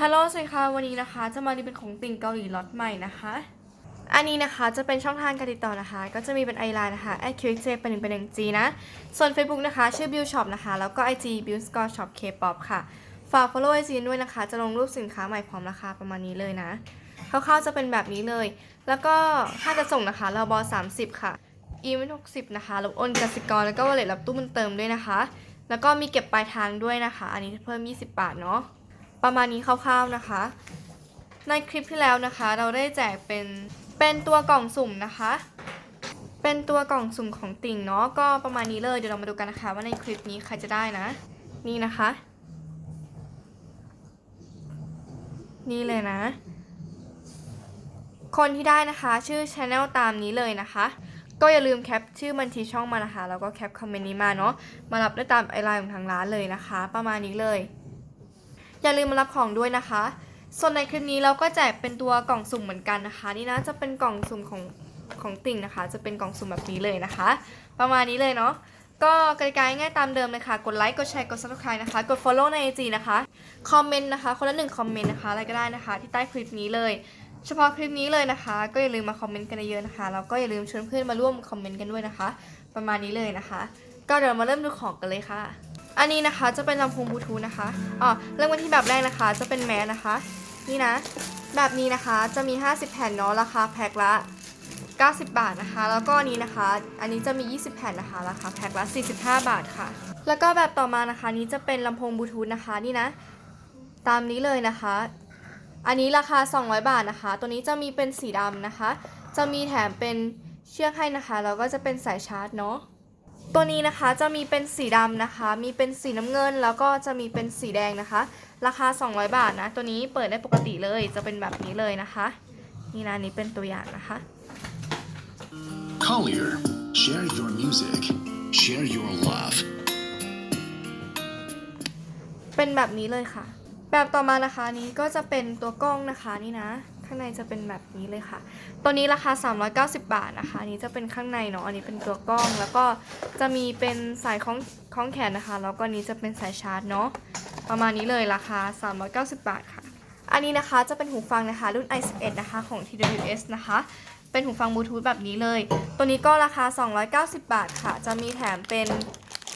ฮัลโหลสวัสดีค่ะวันนี้นะคะ จะมารีวิวเป็นของติ่งเกาหลีล็อตใหม่นะคะ อันนี้นะคะจะเป็นช่องทางการติดต่อนะคะ ก็จะมีเป็นไอไลน์นะคะ q x j เป็นหนึ่งเป็นหนึ่ง G นะ ส่วน Facebook นะคะ ชื่อ Bill Shop นะคะ แล้วก็ IG Bill Score Shop K-pop ค่ะ ฝาก follow IG ด้วยนะคะ จะลงรูปสินค้าใหม่พร้อมราคาประมาณนี้เลยนะคร่าวๆจะเป็นแบบนี้เลย แล้วก็ถ้าจะส่งนะคะเราบอ30 ค่ะอีเวนต์60นะคะรับโอนกสิกรแล้วก็วอลเล็ตรับตู้มันเติมด้วยนะคะ แล้วก็มีเก็บปลายทางด้วยนะคะ อันนี้เพิ่ม 20 บาทเนาะ ประมาณนี้คร่าวๆนะคะ ในคลิปที่แล้วนะคะ เราได้แจกเป็นเป็นตัวกล่องสุ่มนะคะ เป็นตัวกล่องสุ่มของติ่งเนาะก็ประมาณนี้เลยเดี๋ยวเรามาดูกันนะคะ ว่าในคลิปนี้ใครจะได้นะ นี่นะคะ นี่เลยนะ คนที่ได้นะคะชื่อช anel ตามนี้เลยนะคะก็อย่าลืมแคปชื่อบัญชีช่องมานะคะ แล้วก็แคปคอมเมนต์นี้มาเนาะมารับได้ตามไอไลน์ของทางร้านเลยนะคะ ประมาณนี้เลย อย่าลืมมารับของด้วยนะคะ ส่วนในคลิปนี้เราก็แจกเป็นตัวกล่องสุ่มเหมือนกันนะคะ นี่นะจะเป็นกล่องสุ่มของของติ่งนะคะ จะเป็นกล่องสุ่มแบบนี้เลยนะคะ ประมาณนี้เลยเนาะก็กติกาง่ายตามเดิมเลยค่ะ กดไลค์ กดแชร์ กด subscribe นะคะ กด follow ใน IG นะคะ คอมเมนต์นะคะ คนละหนึ่งคอมเมนต์นะคะ อะไรก็ได้นะคะ ที่ใต้คลิปนี้เลย เฉพาะคลิปนี้เลยนะคะ ก็อย่าลืมมาคอมเมนต์กันเยอะๆนะคะ แล้วก็อย่าลืมชวนเพื่อนมาร่วมคอมเมนต์กันด้วยนะคะ ประมาณนี้เลยนะคะ ก็เดี๋ยวมาเริ่มดูของกันเลยค่ะ อันนี้นะคะจะเป็นลำโพงบลูทูธนะคะอ๋อเริ่มกันที่แบบแรกนะคะ จะเป็นแมสนะคะ นี่นะ แบบนี้นะคะจะมี 50 แผ่นเนาะราคาแพ็คละ 90 บาทนะคะ แล้วก็อันนี้นะคะ อันนี้จะมี 20 แผ่นนะคะราคาแพ็คละ 45 บาทค่ะ แล้วก็แบบต่อมานะคะนี้จะเป็นลำโพงบลูทูธนะคะนี่นะ ตามนี้เลยนะคะ อันนี้ราคา 200 บาทนะคะ ตัวนี้จะมีเป็นสีดำนะคะ จะมีแถมเป็นเชือกให้นะคะแล้วก็จะเป็นสายชาร์จเนาะ ตัวนี้นะคะจะมีเป็นสีดำนะคะ มีเป็นสีน้ำเงิน แล้วก็จะมีเป็นสีแดงนะคะ ราคา 200 บาทนะ ตัวนี้เปิดได้ปกติเลย จะเป็นแบบนี้เลยนะคะ นี่นะอันนี้เป็นตัวอย่างนะคะ Collier, share your music, share your love. เป็นแบบนี้เลยค่ะ แบบต่อมานะคะนี้ก็จะเป็นตัวกล้องนะคะนี่นะข้างในจะเป็นแบบนี้เลยค่ะ ตัวนี้ราคา 390 บาทนะคะอันนี้จะเป็นข้างในเนาะอันนี้เป็นตัวกล้อง แล้วก็จะมีเป็นสายคล้องคล้องแขนนะคะ แล้วก็นนี้จะเป็นสายชาร์จเนาะประมาณนี้เลยราคา 390 บาทค่ะ อันนี้นะคะจะเป็นหูฟังนะคะรุ่น i11 นะคะของ TWS นะคะเป็นหูฟังบลูทูธแบบนี้เลย ตัวนี้ก็ราคา 290 บาทค่ะ จะมีแถมเป็น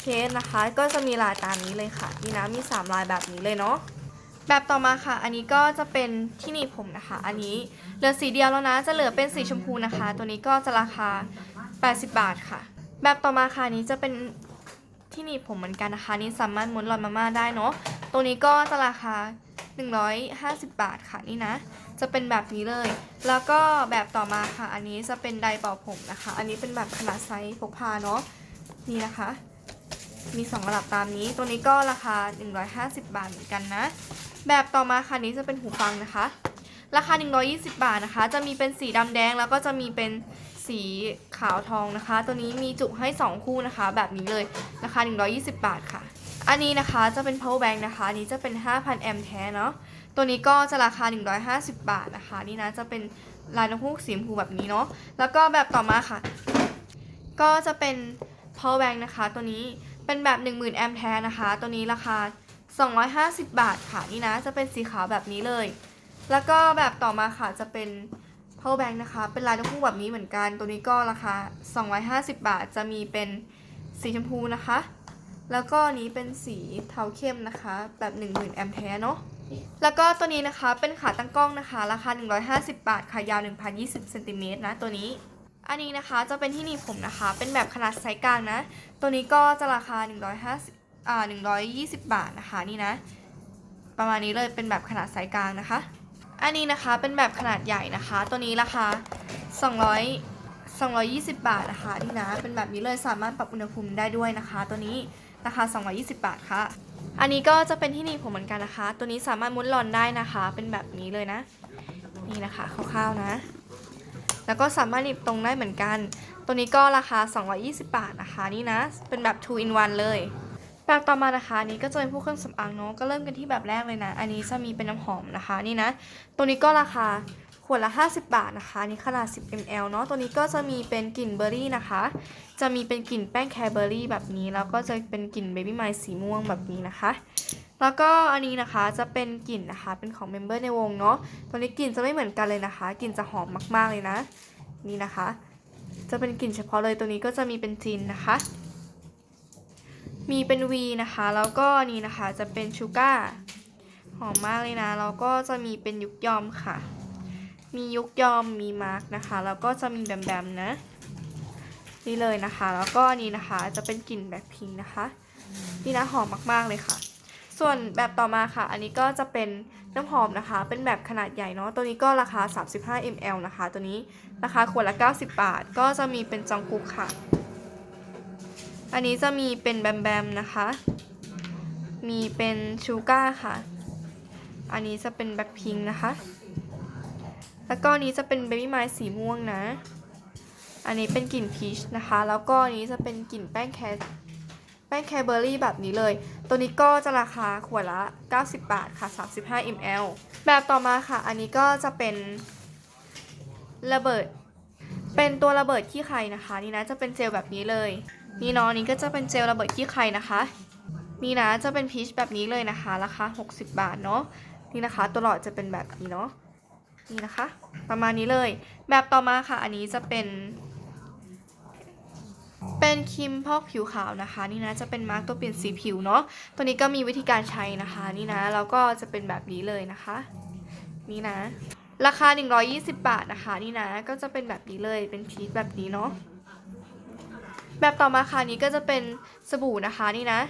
เคสนะคะ ก็จะมีลายตามนี้เลยค่ะนี่นะมี 3 ลายแบบนี้เลยเนาะ แบบต่อมาค่ะ อันนี้ก็จะเป็นที่หนีบผมนะคะ อันนี้เหลือสีเดียวแล้วนะ จะเหลือเป็นสีชมพูนะคะ ตัวนี้ก็จะราคา 80 บาทค่ะ แบบต่อมาค่ะนนี้จะเป็นที่หนีบผมเหมือนกันนะคะ นี่สามารถหมุนหลอดมาม่าได้เนาะ ตัวนี้ก็จะราคา 150 บาทค่ะนี่นะ จะเป็นแบบนี้เลย แล้วก็แบบต่อมาค่ะ อันนี้จะเป็นไดร์เป่าผมนะคะ อันนี้เป็นแบบขนาดไซส์พกพาเนาะ นี่นะคะ มี 2 ระดับตามนี้ ตัวนี้ก็ราคา 150 บาทเหมือนกันนะ แบบต่อมาค่ะนี้จะเป็นหูฟังนะคะ ราคา 120 บาทนะคะ จะมีเป็นสีดำแดงแล้วก็จะมีเป็นสีขาวทองนะคะ ตัวนี้มีจุให้ 2 คู่นะคะ แบบนี้เลยราคา 120 บาทค่ะ อันนี้นะคะจะเป็น power bank นะคะอันนี้จะเป็น 5,000 แอมป์แท้เนาะตัวนี้ก็จะราคา 150 บาทนะคะ นี่นะจะเป็นลายนกฮูกสีชมพูแบบนี้เนาะแล้วก็แบบต่อมาค่ะ ก็จะเป็น power bank นะคะ ตัวนี้เป็นแบบ 10,000 แอมป์แท้นะคะ ตัวนี้ราคา 250 บาทค่ะนี่นะ จะเป็นสีขาวแบบนี้เลย แล้วก็แบบต่อมาค่ะจะเป็น power bank นะคะ เป็นลายนกฮูกแบบนี้เหมือนกัน ตัวนี้ก็ราคา 250 บาท จะมีเป็นสีชมพูนะคะ แล้วก็นนี้เป็นสีเทาเข้มนะคะ แบบ 10,000 แอมป์แท้เนาะ แล้วก็ตัวนี้นะคะ เป็นขาตั้งกล้องนะคะ ราคา 150 บาท ค่ะ ยาว 1,020เซนติเมตรนะ ตัวนี้ อันนี้นะคะ จะเป็นที่หนีบผมนะคะ เป็นแบบขนาดไซส์กลางนะ ตัวนี้ก็จะราคา 150 อ่า120บาทนะคะนี่นะ ประมาณนี้เลยเป็นแบบขนาดไซส์กลางนะคะ อันนี้นะคะเป็นแบบขนาดใหญ่นะคะ ตัวนี้ราคา200 220บาทนะคะนี่นะเป็นแบบนี้เลยสามารถปรับอุณหภูมิได้ด้วยนะคะ ตัวนี้ราคา220บาทค่ะ อันนี้ก็จะเป็นที่หนีบผมเหมือนกันนะคะ ตัวนี้สามารถมุดหลอนได้นะคะ เป็นแบบนี้เลยนะ นี่นะคะคร่าวๆนะ แล้วก็สามารถหนีบตรงได้เหมือนกัน ตัวนี้ก็ราคา 220 บาทนะคะ นี่นะ เป็นแบบ 2 in 1 เลย แบบต่อมานะคะนี้ก็จะเป็นพวกเครื่องสำอางเนาะก็เริ่มกันที่แบบแรกเลยนะ อันนี้จะมีเป็นน้ำหอมนะคะนี่นะ ตัวนี้ก็ราคาขวดละ 50 บาทนะคะนี่ขนาด 10 ml เนาะตัวนี้ก็จะมีเป็นกลิ่นเบอร์รี่นะคะ จะมีเป็นกลิ่นแป้งแคร์เบอร์รี่แบบนี้ แล้วก็จะเป็นกลิ่นเบบี้ไมล์สีม่วงแบบนี้นะคะแล้วก็อันนี้นะคะจะเป็นกลิ่นนะคะเป็นของเมมเบอร์ในวงเนาะตัวนี้กลิ่นจะไม่เหมือนกันเลยนะคะกลิ่นจะหอมมากๆเลยนะ นี่นะคะ จะเป็นกลิ่นเฉพาะเลยตัวนี้ก็จะมีเป็นจินนะคะ มีเป็น V นะคะ แล้วก็นี่นะคะจะเป็นชูการ์หอมมากเลยนะ แล้วก็จะมีเป็นยุกยอมค่ะ มียุกยอมมีมาร์กนะคะ แล้วก็จะมีแบมแบมนะ นี่เลยนะคะ แล้วก็นนี้นะคะจะเป็นกลิ่นแบบพิงนะคะ นี่นะหอมมากๆเลยค่ะ ส่วนแบบต่อมาค่ะ อันนี้ก็จะเป็นน้ำหอมนะคะ เป็นแบบขนาดใหญ่เนาะ ตัวนี้ก็ราคา 35 ml นะคะ ตัวนี้ราคาขวดละ 90 บาท ก็จะมีเป็นจองกุกค่ะ อันนี้จะมีเป็นแบมแบมนะคะ มีเป็นชูการ์ค่ะ อันนี้จะเป็นแบ็คพิงนะคะ แล้วก็อันนี้จะเป็นเบบี้ไมล์สีม่วงนะ อันนี้เป็นกลิ่นพีชนะคะ แล้วก็อันนี้จะเป็นกลิ่นแป้งแครแป้งแครเบอร์รี่แบบนี้เลย ตัวนี้ก็จะราคาขวดละ 90 บาทค่ะ 35 ml แบบต่อมาค่ะ อันนี้ก็จะเป็นระเบิด เป็นตัวระเบิดขี้ไข่นะคะ นี่นะจะเป็นเจลแบบนี้เลย นี่เนาะอันนี้ก็จะเป็นเจลระเบิดขี้ไข่นะคะ นี่นะจะเป็นพีชแบบนี้เลยนะคะราคา60 บาทเนาะนี่นะคะ ตัวหลอดจะเป็นแบบนี้เนาะนี่นะคะ ประมาณนี้เลย แบบต่อมาค่ะ อันนี้จะเป็น เป็นครีมพอกผิวขาวนะคะ นี่นะจะเป็นมาร์กตัวเปลี่ยนสีผิวเนาะตัวนี้ก็มีวิธีการใช้นะคะ นี่นะแล้วก็จะเป็นแบบนี้เลยนะคะ นี่นะ ราคา 120 บาทนะคะ นี่นะก็จะเป็นแบบนี้เลยเป็นพีชแบบนี้เนาะ แบบต่อมาค่ะนี้ก็จะเป็นสบู่นะคะนี่นะ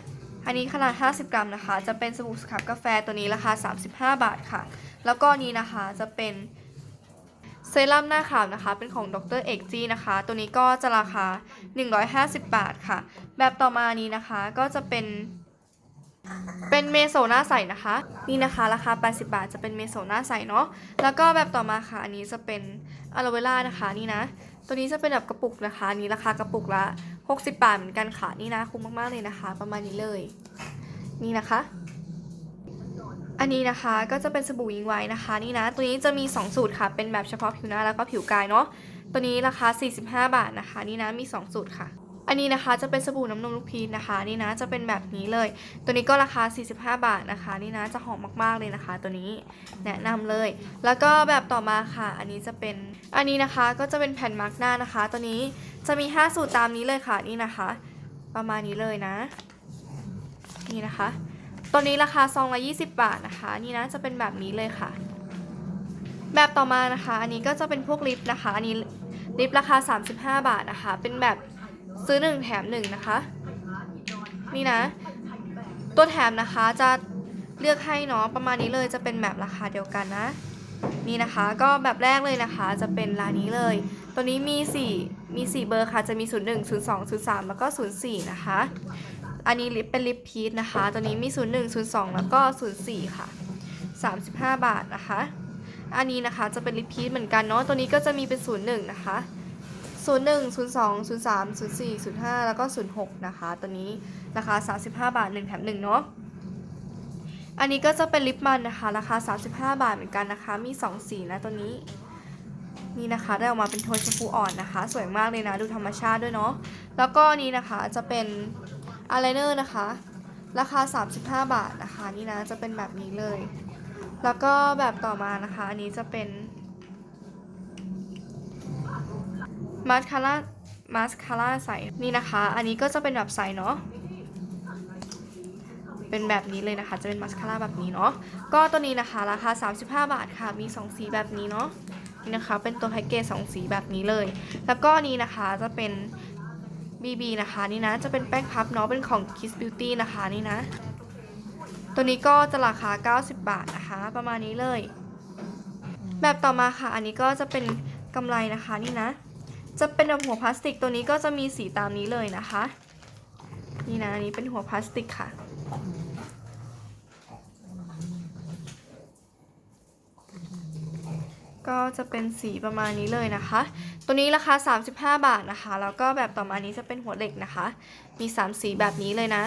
อันนี้ขนาด 50 กรัมนะคะ จะเป็นสบู่สครับกาแฟตัวนี้ราคา 35 บาทค่ะ แล้วก็นนี้นะคะจะเป็นเซรั่มหน้าขาวนะคะ เป็นของดรเอกจีนะคะ ตัวนี้ก็จะราคา 150 บาทค่ะ แบบต่อมานี้นะคะก็จะเป็น เป็นเมโซหน้าใสนะคะ นี่นะคะราคา 80 บาท จะเป็นเมโซหน้าใสเนาะแล้วก็แบบต่อมาค่ะ อันนี้จะเป็นอะโลเวล่านะคะนี่นะ ตัวนี้จะเป็นแบบกระปุกนะคะนนี้ราคากระปุกละ60 บาทเหมือนกันค่ะ นี่นะคุ้มมากๆเลยนะคะ ประมาณนี้เลย นี่นะคะ อันนี้นะคะก็จะเป็นสบู่ยิงไว้นะคะ นี่นะ ตัวนี้จะมี 2 สูตรค่ะ เป็นแบบเฉพาะผิวหน้าแล้วก็ผิวกายเนาะ ตัวนี้ราคา 45 บาทนะคะ นี่นะมี 2 สูตรค่ะ อันนี้นะคะจะเป็นสบู่น้ำนมลูกพีชนะคะ นี่นะจะเป็นแบบนี้เลย ตัวนี้ก็ราคา 45 บาทนะคะ นี่นะจะหอมมากๆเลยนะคะ ตัวนี้แนะนำเลย แล้วก็แบบต่อมาค่ะ อันนี้จะเป็นอันนี้นะคะก็จะเป็นแผ่นมาร์กหน้านะคะ ตัวนี้จะมี 5 สูตรตามนี้เลยค่ะนี่นะคะ ประมาณนี้เลยนะ นี่นะคะตัวนี้ราคาซองละ20 บาทนะคะ นี่นะจะเป็นแบบนี้เลยค่ะ แบบต่อมานะคะ อันนี้ก็จะเป็นพวกลิปนะคะ อันนี้ลิปราคา 35 บาทนะคะ เป็นแบบ ซื้อ 1 แถม 1 นะคะ นี่นะ ตัวแถมนะคะจะเลือกให้เนาะประมาณนี้เลยจะเป็นแบบราคาเดียวกันนะ นี่นะคะก็แบบแรกเลยนะคะจะเป็นร้านนี้เลย ตัวนี้มี 4 มี 4 เบอร์ค่ะจะมี 01 02 03 แล้วก็ 04 นะคะ อันนี้ลิปเป็นลิปพีชนะคะ ตัวนี้มี 01 02 แล้วก็ 04 ค่ะ 35 บาทนะคะ อันนี้นะคะจะเป็นลิปพีชเหมือนกันเนาะตัวนี้ก็จะมีเป็น 01 นะคะ 01 02 03 04 05 แล้วก็ 06 นะคะ ตัวนี้ราคา 35 บาท 1 แถม 1 เนาะ อันนี้ก็จะเป็นลิปมันนะคะ ราคา 35 บาทเหมือนกันนะคะ มี 2 สีนะตัวนี้ นี่นะคะ ได้ออกมาเป็นโทนชมพูอ่อนนะคะ สวยมากเลยนะ ดูธรรมชาติด้วยเนาะ แล้วก็อันนี้นะคะจะเป็นอายไลเนอร์นะคะ ราคา 35 บาทนะคะ นี่นะ จะเป็นแบบนี้เลย แล้วก็แบบต่อมานะคะ อันนี้จะเป็น มาสคาร่ามาสคาร่าใสนี่นะคะ อันนี้ก็จะเป็นแบบใสเนาะเป็นแบบนี้เลยนะคะ จะเป็นมาสคาร่าแบบนี้เนาะก็ตัวนี้นะคะราคา 35 บาทค่ะมี 2 สีแบบนี้เนาะนี่นะคะ เป็นตัวแพ็กเกจ2สีแบบนี้เลย แล้วก็นนี้นะคะจะเป็น BB นะคะนี่นะจะเป็นแป้งพับเนาะเป็นของ Kiss Beauty นะคะนี่นะ ตัวนี้ก็จะราคา 90 บาทนะคะ ประมาณนี้เลย แบบต่อมาค่ะ อันนี้ก็จะเป็นกำไรนะคะนี่นะ จะเป็นแบบหัวพลาสติกตัวนี้ก็จะมีสีตามนี้เลยนะคะ นี่นะอันนี้เป็นหัวพลาสติกค่ะ ก็จะเป็นสีประมาณนี้เลยนะคะ ตัวนี้ราคา 35 บาทนะคะ แล้วก็แบบต่อมานี้จะเป็นหัวเหล็กนะคะ มี 3 สีแบบนี้เลยนะ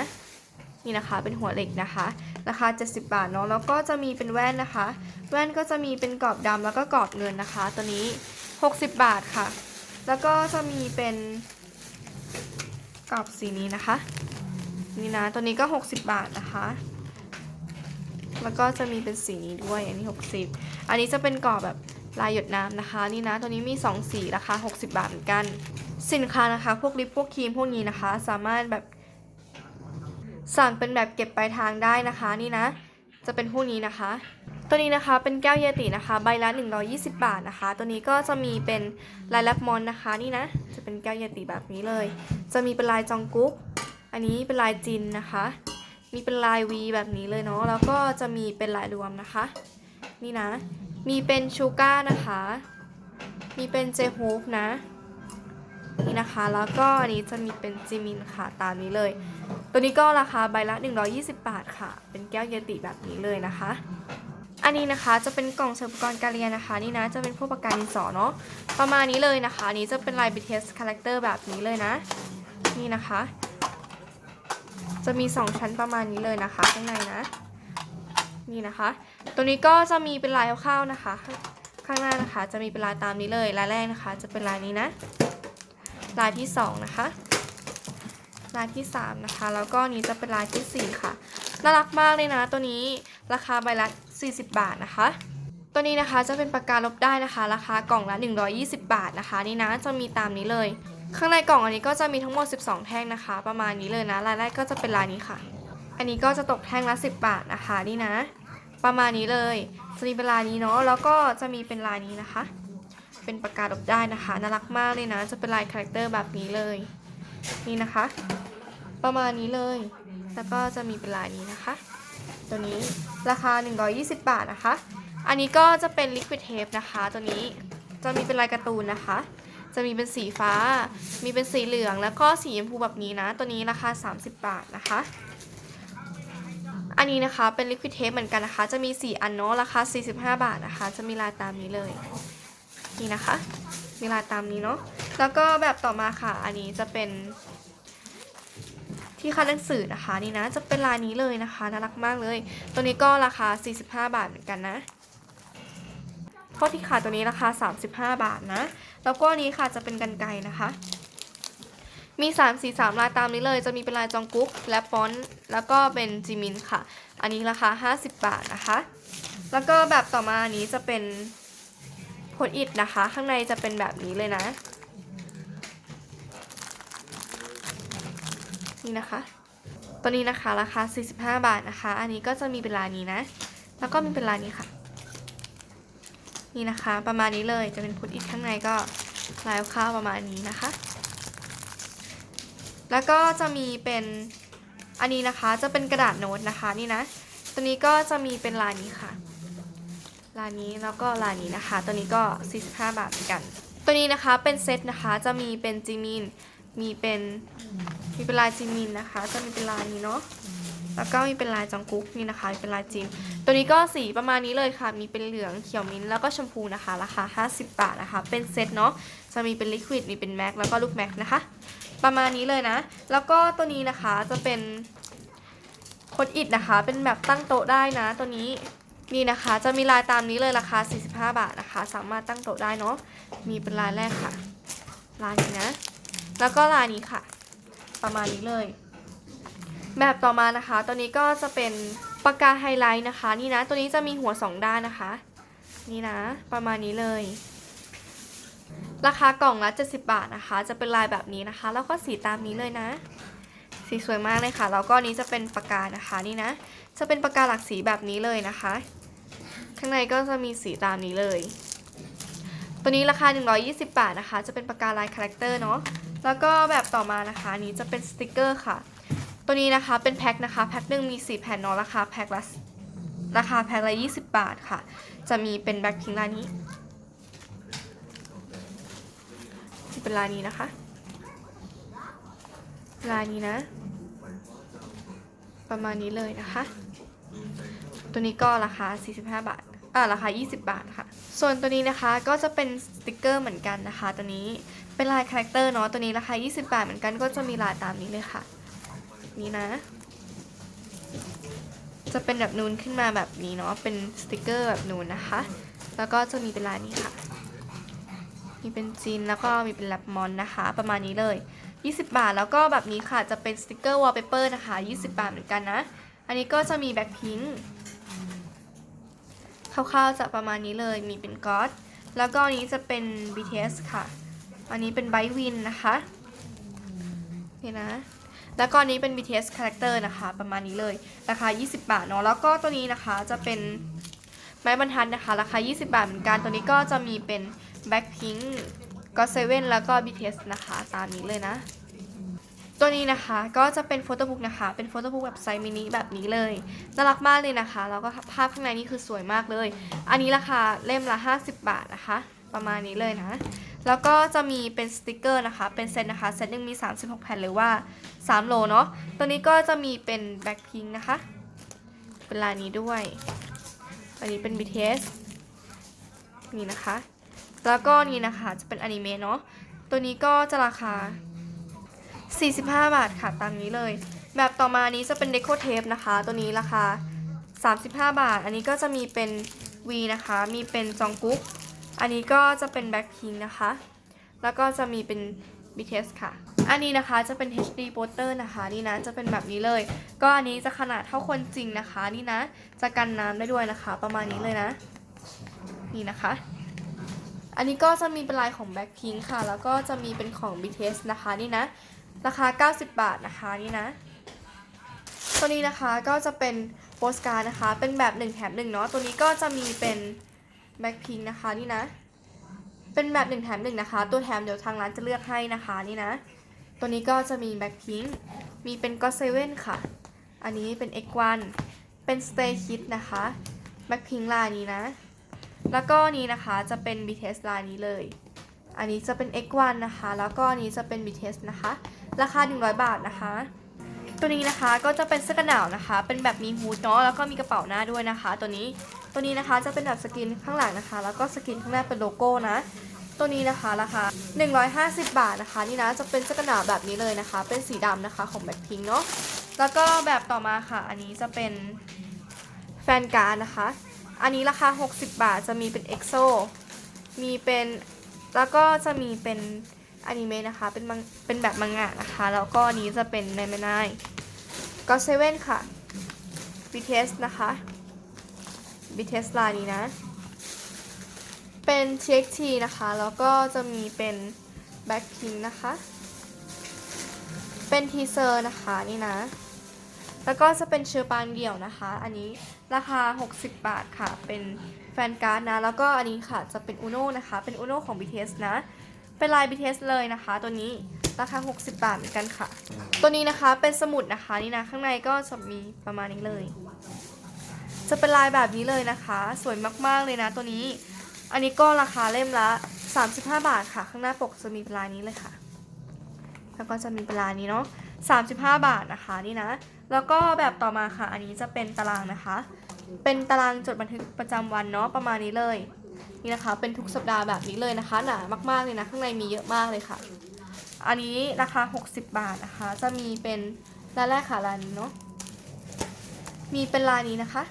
นี่นะคะเป็นหัวเหล็กนะคะ ราคา 70 บาทเนาะ แล้วก็จะมีเป็นแว่นนะคะ แว่นก็จะมีเป็นกรอบดำแล้วก็กรอบเงินนะคะ ตัวนี้ 60 บาทค่ะ แล้วก็จะมีเป็นกรอบสีนี้นะคะ นี่นะ ตัวนี้ก็ 60 บาทนะคะ แล้วก็จะมีเป็นสีนี้ด้วย อันนี้ 60 อันนี้จะเป็นกรอบแบบลายหยดน้ำนะคะ นี่นะ ตัวนี้มี 2 สีราคา60 บาทเหมือนกัน สินค้านะคะ พวกลิปพวกครีมพวกนี้นะคะ สามารถแบบสั่งเป็นแบบเก็บปลายทางได้นะคะ นี่นะ จะเป็นพวกนี้นะคะ ตัวนี้นะคะเป็นแก้วเยตินะคะ ใบละ 120 บาทนะคะ ตัวนี้ก็จะมีเป็นลายแลบมอนนะคะนี่นะจะเป็นแก้วเยติแบบนี้เลย จะมีเป็นลายจองกุ๊กอันนี้เป็นลายจินนะคะ มีเป็นลาย V แบบนี้เลยเนาะแล้วก็จะมีเป็นลายรวมนะคะ นี่นะ มีเป็นชูก้านะคะ มีเป็นเจฮูกนะนี่นะคะแล้วก็อันนี้จะมีเป็นจิมินค่ะตามนี้เลย ตัวนี้ก็ราคาใบละ 120 บาทค่ะ เป็นแก้วเยติแบบนี้เลยนะคะ อันนี้นะคะจะเป็นกล่องเสริมอุปกรณ์การเรียนนะคะนี่นะจะเป็นพวกปากกาดินสอเนาะประมาณนี้เลยนะคะอันนี้จะเป็นลาย BTS character แบบนี้เลยนะ นี่นะคะ จะมี 2 ชั้นประมาณนี้เลยนะคะข้างในนะ นี่นะคะ ตัวนี้ก็จะมีเป็นลายคร่าวๆนะคะ ข้างหน้านะคะจะมีเป็นลายตามนี้เลยลายแรกนะคะ จะเป็นลายนี้นะ ลายที่ 2 นะคะ ลายที่ 3 นะคะ แล้วก็นี้จะเป็นลายทีสี่4 ค่ะน่ารักมากเลยนะ ตัวนี้ราคาใบละ 40 บาทนะคะ ตัวนี้นะคะจะเป็นปากกาลบได้นะคะ ราคากล่องละ 120 บาทนะคะ นี่นะจะมีตามนี้เลย ข้างในกล่องอันนี้ก็จะมีทั้งหมด 12 แท่งนะคะ ประมาณนี้เลยนะรายแรกก็จะเป็นลายนี้ค่ะ อันนี้ก็จะตกแท่งละ 10 บาทนะคะนี่นะ ประมาณนี้เลยจะมีเป็นลายนี้เนาะแล้วก็จะมีเป็นลายนี้นะคะ เป็นปากกาลบได้นะคะน่ารักมากเลยนะ จะเป็นลายคาแรคเตอร์แบบนี้เลย นี่นะคะ ประมาณนี้เลย แล้วก็จะมีเป็นลายนี้นะคะ ตัวนี้ราคา 120 บาทนะคะ อันนี้ก็จะเป็น liquid tape นะคะ ตัวนี้จะมีเป็นลายการ์ตูนนะคะ จะมีเป็นสีฟ้า มีเป็นสีเหลืองแล้วก็สีชมพูแบบนี้นะ ตัวนี้ราคา 30 บาทนะคะ อันนี้นะคะเป็น liquid tape เหมือนกันนะคะ จะมี 4 อันเนาะราคา 45 บาทนะคะ จะมีลายตามนี้เลย นี่นะคะ มีลายตามนี้เนาะ แล้วก็แบบต่อมาค่ะ อันนี้จะเป็น ที่คัดหนังสือนะคะนี่นะจะเป็นลายนี้เลยนะคะน่ารักมากเลย ตัวนี้ก็ราคา 45 บาทเหมือนกันนะข้อที่ขาดตัวนี้ราคา 35 บาทนะ แล้วก็นี้ค่ะจะเป็นกันไกนะคะ มี 3 สี 3 ลายตามนี้เลย จะมีเป็นลายจองกุ๊กและฟอนต์แล้วก็เป็นจิมินค่ะ อันนี้ราคา 50 บาทนะคะ แล้วก็แบบต่อมาอันนี้จะเป็นผลอิดนะคะ ข้างในจะเป็นแบบนี้เลยนะ นี่นะคะ ตัวนี้นะคะราคา 45 บาทนะคะ อันนี้ก็จะมีเป็นลายนี้นะ แล้วก็มีเป็นลายนี้ค่ะ นี่นะคะ ประมาณนี้เลยจะเป็นพุทอิดข้างในก็ลายข้าวประมาณนี้นะคะ แล้วก็จะมีเป็นอันนี้นะคะจะเป็นกระดาษโน้ตนะคะนี่นะ ตัวนี้ก็จะมีเป็นลายนี้ค่ะลายนี้แล้วก็ลายนี้นะคะ ตัวนี้ก็ 45 บาทเหมือนกัน ตัวนี้นะคะเป็นเซตนะคะจะมีเป็นจิมินมีเป็น มีเป็นลายจิมินนะคะ จะมีเป็นลายนี้เนาะแล้วก็มีเป็นลายจองกุ๊กนี่นะคะมีเป็นลายจิม ตัวนี้ก็สีประมาณนี้เลยค่ะ มีเป็นเหลืองเขียวมิ้นท์แล้วก็ชมพูนะคะ ราคา 50 บาทนะคะ เป็นเซตเนาะ จะมีเป็นลิควิด มีเป็นแม็กแล้วก็ลูกแม็กนะคะ ประมาณนี้เลยนะ แล้วก็ตัวนี้นะคะจะเป็นโคดอิดนะคะ เป็นแบบตั้งโต๊ะได้นะ ตัวนี้นี่นะคะ จะมีลายตามนี้เลยราคา 45 บาทนะคะ สามารถตั้งโต๊ะได้เนาะ มีเป็นลายแรกค่ะ ลายนี้นะ แล้วก็ลายนี้ค่ะ ประมาณนี้เลยแบบต่อมานะคะ ตัวนี้ก็จะเป็นปากกาไฮไลท์นะคะ นี่นะ ตัวนี้จะมีหัวสองด้านนะคะ นี่นะ ประมาณนี้เลย ราคากล่องละ 70 บาทนะคะ จะเป็นลายแบบนี้นะคะ แล้วก็สีตามนี้เลยนะ สีสวยมากเลยค่ะ แล้วก็นนี้จะเป็นปากกานะคะ นี่นะ จะเป็นปากกาหลักสีแบบนี้เลยนะคะ ข้างในก็จะมีสีตามนี้เลย ตัวนี้ราคา 120 บาทนะคะ จะเป็นปากกาลายคาแรคเตอร์เนาะ แล้วก็แบบต่อมานะคะนี้จะเป็นสติกเกอร์ค่ะ ตัวนี้นะคะเป็นแพ็คนะคะแพ็คหนึ่งมี 4 แผ่นเนาะราคาแพ็คละราคาแพ็คละ20 บาทค่ะ จะมีเป็นแบ็คพิงลานี้ที่เป็นลายนี้นะคะลายนี้นะ ประมาณนี้เลยนะคะ ตัวนี้ก็ราคา 45 บาทอ่าราคา 20 บาทค่ะ ส่วนตัวนี้นะคะก็จะเป็นสติกเกอร์เหมือนกันนะคะ ตัวนี้ เป็นลายคาแรคเตอร์เนาะตัวนี้ราคา20บาทเหมือนกันก็จะมีลายตามนี้เลยค่ะ นี่นะ จะเป็นแบบนูนขึ้นมาแบบนี้เนาะเป็นสติกเกอร์แบบนูนนะคะ แล้วก็จะมีเป็นลายนี้ค่ะ มีเป็นจีนแล้วก็มีเป็นแลปมอนนะคะ ประมาณนี้เลย 20 บาทแล้วก็แบบนี้ค่ะจะเป็นสติกเกอร์วอลเปเปอร์นะคะ 20 บาทเหมือนกันนะ อันนี้ก็จะมีแบ็คพิงค์คร่าวๆจะประมาณนี้เลยมีเป็นก๊อตแล้วก็อันนี้จะเป็น BTS ค่ะ อันนี้เป็นไบวินนะคะนี่นะ แล้วก็อันนี้เป็น BTS character นะคะ ประมาณนี้เลย ราคา 20 บาทเนาะ แล้วก็ตัวนี้นะคะจะเป็นไม้บรรทัดนะคะ ราคา 20 บาทเหมือนกัน ตัวนี้ก็จะมีเป็น Blackpink ก็เซเว่นแล้วก็ BTS นะคะ ตามนี้เลยนะ ตัวนี้นะคะก็จะเป็นโฟโต้บุ๊กนะคะ เป็นโฟโต้บุ๊กแบบไซส์มินิแบบนี้เลย น่ารักมากเลยนะคะ แล้วก็ภาพข้างในนี่คือสวยมากเลย อันนี้ราคาเล่มละ 50 บาทนะคะ ประมาณนี้เลยนะ แล้วก็จะมีเป็นสติกเกอร์นะคะ เป็นเซตนะคะ เซตหนึ่งมี 36 แผ่นหรือว่า 3 โลเนาะ ตัวนี้ก็จะมีเป็นแบ็คพิงนะคะ เป็นลายนี้ด้วยอันนี้เป็น BTS นี่นะคะ แล้วก็นี่นะคะจะเป็นอนิเมะเนาะ ตัวนี้ก็จะราคา 45 บาทค่ะตามนี้เลย แบบต่อมานี้จะเป็นเดโคเทปนะคะ ตัวนี้ราคา 35 บาท อันนี้ก็จะมีเป็น V นะคะ มีเป็นจองกุ๊ก อันนี้ก็จะเป็นแบ็คพิงนะคะ แล้วก็จะมีเป็น BTS ค่ะ อันนี้นะคะจะเป็น HD poster นะคะ นี่นะจะเป็นแบบนี้เลย ก็อันนี้จะขนาดเท่าคนจริงนะคะ นี่นะ จะกันน้ำได้ด้วยนะคะ ประมาณนี้เลยนะ นี่นะคะ อันนี้ก็จะมีเป็นลายของ Blackpink ค่ะ แล้วก็จะมีเป็นของ BTS นะคะ นี่นะ ราคา 90 บาทนะคะ นี่นะ ตัวนี้นะคะก็จะเป็นโปสการ์ดนะคะ เป็นแบบ1แถม1เนาะ ตัวนี้ก็จะมีเป็น Blackpink นะคะนี่นะ เป็นแบบ1แถม1นะคะ ตัวแถมเดี๋ยวทางร้านจะเลือกให้นะคะนี่นะ ตัวนี้ก็จะมี Blackpink มีเป็น God Seven ค่ะ อันนี้เป็น X1 เป็น Stay Kid นะคะ Blackpink ลายนี้นะ แล้วก็นี้นะคะจะเป็น BTS ลายนี้เลย อันนี้จะเป็น X1 นะคะ แล้วก็อันนี้จะเป็น BTS นะคะ ราคา 100 บาทนะคะตัวนี้นะคะก็จะเป็นเสื้อกันหนาวนะคะ เป็นแบบมีฮูดเนาะแล้วก็มีกระเป๋าหน้าด้วยนะคะ ตัวนี้ ตัวนี้นะคะจะเป็นแบบสกินข้างหลังนะคะ แล้วก็สกินข้างหน้าเป็นโลโก้นะ ตัวนี้นะคะราคา150 บาทนะคะ นี่นะจะเป็นเสื้อกันหนาวแบบนี้เลยนะคะ เป็นสีดำนะคะของแบ็คพิงเนาะแล้วก็แบบต่อมาค่ะ อันนี้จะเป็นแฟนการนะคะ อันนี้ราคา 60 บาทจะมีเป็นเอ็กโซมีเป็นแล้วก็จะมีเป็นอนิเมะนะคะ เป็นเป็นแบบมังงะนะคะ แล้วก็อันนี้จะเป็นในเมนายก็เซเว่นค่ะ BTS นะคะ BTS ลานี้นะ เป็น TXT นะคะ แล้วก็จะมีเป็น Blackpink นะคะ เป็นทีเซอร์นะคะนี่นะ แล้วก็จะเป็นเชอร์ปางเดี่ยวนะคะ อันนี้ราคา 60 บาทค่ะ เป็นแฟนการ์ดนะ แล้วก็อันนี้ค่ะจะเป็นอุ n o นะคะ เป็นอุ n o ของ BTS นะ เป็นลาย BTS เลยนะคะ ตัวนี้ราคา 60 บาทเหมือนกันค่ะ ตัวนี้นะคะเป็นสมุดนะคะนี่นะ ข้างในก็จะมีประมาณนี้เลย จะเป็นลายแบบนี้เลยนะคะ สวยมากๆเลยนะตัวนี้ อันนี้ก็ราคาเล่มละ 35 บาทค่ะ ข้างหน้าปกจะมีเป็นลายนี้เลยค่ะ แล้วก็จะมีเป็นลายนี้เนาะ35 บาทนะคะนี่นะ แล้วก็แบบต่อมาค่ะ อันนี้จะเป็นตารางนะคะ เป็นตารางจดบันทึกประจำวันเนาะประมาณนี้เลย นี่นะคะ เป็นทุกสัปดาห์แบบนี้เลยนะคะ หนามากๆเลยนะ ข้างในมีเยอะมากเลยค่ะ อันนี้ราคา 60 บาทนะคะ จะมีเป็นลายแรกค่ะลายนี้เนาะ มีเป็นลายนี้นะคะ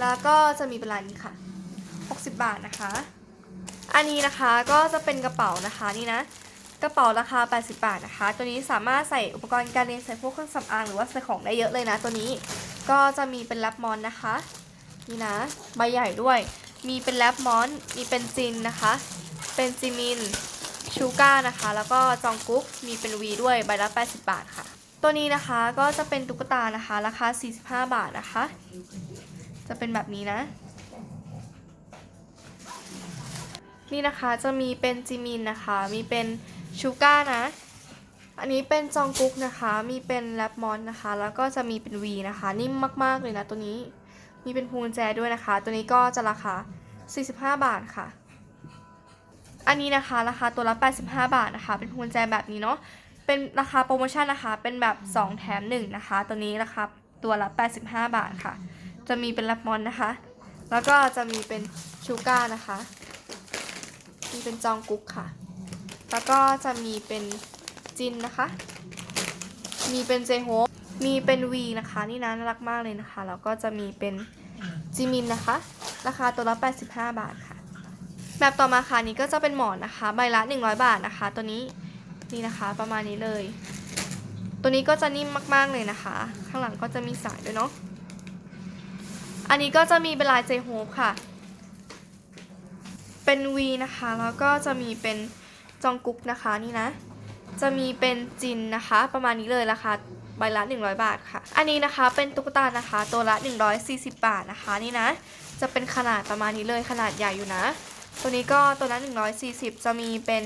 แล้วก็จะมีเป็นลายนี้ค่ะ 60 บาทนะคะ อันนี้นะคะก็จะเป็นกระเป๋านะคะนี่นะ กระเป๋าราคา 80 บาทนะคะ ตัวนี้สามารถใส่อุปกรณ์การเรียนใส่พวกเครื่องสำอางหรือว่าใส่ของได้เยอะเลยนะ ตัวนี้ก็จะมีเป็นแรปมอนนะคะ นี่นะใบใหญ่ด้วย มีเป็นแรปมอน มีเป็นจินนะคะ เป็นจิมินชูก้านะคะ แล้วก็จองกุ๊กมีเป็นวีด้วยใบละ80 บาทค่ะ ตัวนี้นะคะก็จะเป็นตุ๊กตานะคะ ราคา 45 บาทนะคะ จะเป็นแบบนี้นะ นี่นะคะจะมีเป็นจิมินนะคะ มีเป็นชูก้านะ อันนี้เป็นจองกุ๊กนะคะ มีเป็นแรปมอนนะคะ แล้วก็จะมีเป็นวีนะคะ นิ่มมากๆเลยนะตัวนี้ มีเป็นพวงแจด้วยนะคะ ตัวนี้ก็จะราคา 45 บาทค่ะอันนี้นะคะราคาตัวละ 85 บาทนะคะ เป็นพวงแจแบบนี้เนาะ เป็นราคาโปรโมชั่นนะคะ เป็นแบบ 2 แถม 1 นะคะ ตัวนี้ราคาตัวละ 85 บาทค่ะ จะมีเป็นแรปมอนนะคะ แล้วก็จะมีเป็นชูก้านะคะ มีเป็นจองกุ๊กค่ะ แล้วก็จะมีเป็นจินนะคะ มีเป็นเจโฮมีเป็นวีนะคะ นี่นะน่ารักมากเลยนะคะ แล้วก็จะมีเป็นจิมินนะคะ ราคาตัวละ 85 บาทค่ะ แบบต่อมาค่ะนี้ก็จะเป็นหมอนนะคะ ใบละ 100 บาทนะคะ ตัวนี้นี่นะคะประมาณนี้เลย ตัวนี้ก็จะนิ่มมากๆเลยนะคะ ข้างหลังก็จะมีสายด้วยเนาะ อันนี้ก็จะมีเป็นลายเจโฮปค่ะ เป็นวีนะคะ แล้วก็จะมีเป็นจองกุ๊กนะคะนี่นะ จะมีเป็นจินนะคะ ประมาณนี้เลยราคาใบละ 100 บาทค่ะ อันนี้นะคะเป็นตุ๊กตานะคะ ตัวละ 140 บาทนะคะนี่นะ จะเป็นขนาดประมาณนี้เลยขนาดใหญ่อยู่นะ ตัวนี้ก็ตัวละ140 จะมีเป็น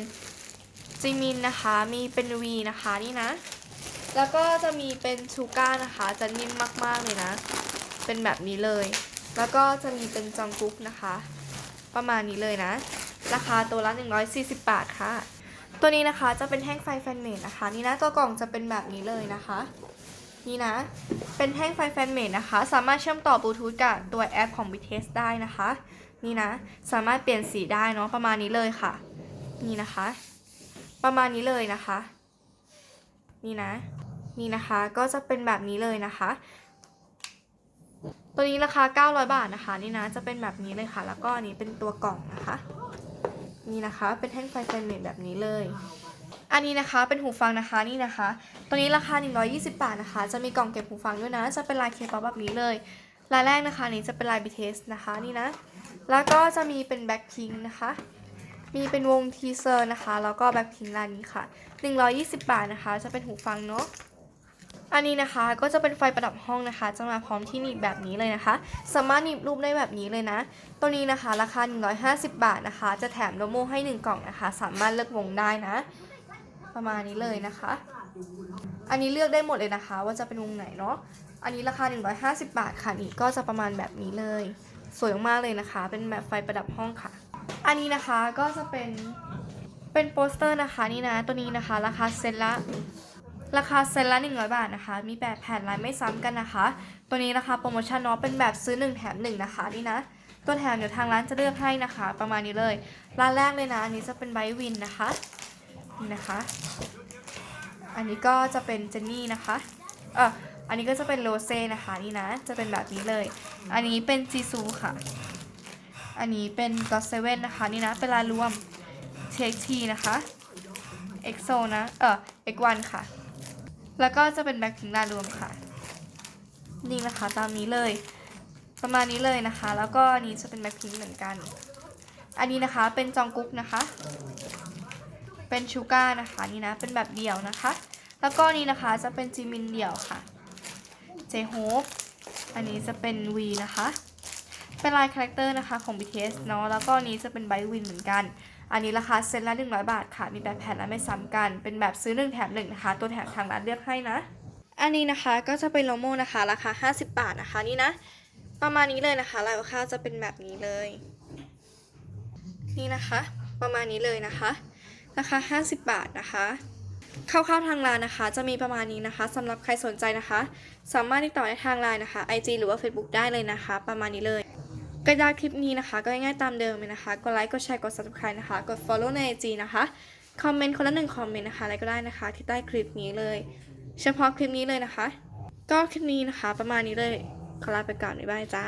จิมินนะคะ มีเป็นวีนะคะนี่นะ แล้วก็จะมีเป็นชูก้านะคะ จะนิ่มมากๆเลยนะ เป็นแบบนี้เลย แล้วก็จะมีเป็นจองกุ๊กนะคะ ประมาณนี้เลยนะ ราคาตัวละ140 บาทค่ะ ตัวนี้นะคะจะเป็นแท่งไฟแฟนเมดนะคะ นี่นะตัวกล่องจะเป็นแบบนี้เลยนะคะ นี่นะ เป็นแท่งไฟแฟนเมดนะคะ สามารถเชื่อมต่อบลูทูธกับตัวแอปของ BTS ได้นะคะ นี่นะ สามารถเปลี่ยนสีได้เนาะประมาณนี้เลยค่ะ นี่นะคะ ประมาณนี้เลยนะคะ นี่นะ นี่นะคะก็จะเป็นแบบนี้เลยนะคะ ตัวนี้ราคา 900 บาทนะคะ นี่นะ จะเป็นแบบนี้เลยค่ะ แล้วก็อันนี้เป็นตัวกล่องนะคะ นี่นะคะ เป็นแท่งไฟแฟนเมดแบบนี้เลย อันนี้นะคะเป็นหูฟังนะคะนี่นะคะ ตัวนี้ราคา 120 บาทนะคะ จะมีกล่องเก็บหูฟังด้วยนะ จะเป็นลายเคป๊อปแบบนี้เลย ลายแรกนะคะนี้จะเป็นลาย BTS นะคะนี่นะ แล้วก็จะมีเป็นแบ็คพิงนะคะ มีเป็นวงทีเซอร์นะคะ แล้วก็แบ็คพิงลายนี้ค่ะ 120 บาทนะคะ จะเป็นหูฟังเนาะ อันนี้นะคะก็จะเป็นไฟประดับห้องนะคะ จะมาพร้อมที่หนีบแบบนี้เลยนะคะ สามารถหนีบรูปได้แบบนี้เลยนะ ตัวนี้นะคะราคา 150 บาทนะคะ จะแถมโดโมให้ 1 กล่องนะคะ สามารถเลือกวงได้นะ ประมาณนี้เลยนะคะ อันนี้เลือกได้หมดเลยนะคะ ว่าจะเป็นวงไหนเนาะ อันนี้ราคา 150 บาทค่ะนี่ก็จะประมาณแบบนี้เลย สวยมากเลยนะคะ เป็นแบบไฟประดับห้องค่ะ อันนี้นะคะก็จะเป็นเป็นโปสเตอร์นะคะนี่นะ ตัวนี้นะคะราคาเซตละ ราคาเซตละ100 บาทนะคะ มีแบบแผ่นลายไม่ซ้ำกันนะคะ ตัวนี้ราคาโปรโมชั่นเนาะเป็นแบบซื้อ 1 แถม 1 นะคะนี่นะ ตัวแถมเดี๋ยวทางร้านจะเลือกให้นะคะ ประมาณนี้เลย ร้านแรกเลยนะ อันนี้จะเป็นไบวินนะคะ นี่นะคะ อันนี้ก็จะเป็นเจนนี่นะคะเอออันนี้ก็จะเป็นโรเซ่นะคะนี่นะ จะเป็นแบบนี้เลย อันนี้เป็นจีซูค่ะ อันนี้เป็นก็เซเว่นนะคะนี่นะเป็นลายรวมเชคทีนะคะเอ็กโซนะ เออเอ็กวันค่ะ แล้วก็จะเป็นแบ็คพิงค์ลายรวมค่ะ นี่นะคะตามนี้เลย ประมาณนี้เลยนะคะ แล้วก็อันนี้จะเป็นแบ็คพิงค์เหมือนกัน อันนี้นะคะเป็นจองกุ๊กนะคะ เป็นชูก้านะคะนี่นะเป็นแบบเดี่ยวนะคะ แล้วก็นี่นะคะจะเป็นจิมินเดี่ยวค่ะ เจโฮปอันนี้จะเป็นวีนะคะ เป็นลายคาแรคเตอร์นะคะของ BTS เนาะแล้วก็อันนี้จะเป็นไบวินเหมือนกัน อันนี้ราคาเซ็ตละ100 บาทค่ะ มีแบบแผ่นและไม่ซ้ำกัน เป็นแบบซื้อ1แถม1นะคะ ตัวแถมทางร้านเลือกให้นะ อันนี้นะคะก็จะเป็นโลโมนะคะ ราคา 50 บาทนะคะนี่นะ ประมาณนี้เลยนะคะลายข้าวจะเป็นแบบนี้เลย นี่นะคะ ประมาณนี้เลยนะคะ ราคา 50 บาทนะคะคร่าวๆทางร้านนะคะ จะมีประมาณนี้นะคะสำหรับใครสนใจนะคะ สามารถติดต่อได้ทางไลน์นะคะ IG หรือว่า Facebook ได้เลยนะคะ ประมาณนี้เลย กระดาษคลิปนี้นะคะ ก็ง่ายๆตามเดิมเลยนะคะ กดไลค์ กดแชร์ กด subscribe นะคะ กด follow ใน IG นะคะ คอมเมนต์คนละหนึ่งคอมเมนต์นะคะ อะไรก็ได้นะคะ ที่ใต้คลิปนี้เลย เฉพาะคลิปนี้เลยนะคะ ก็คลิปนี้นะคะ ประมาณนี้เลย ขอลาไปก่อนบ๊ายบายจ้า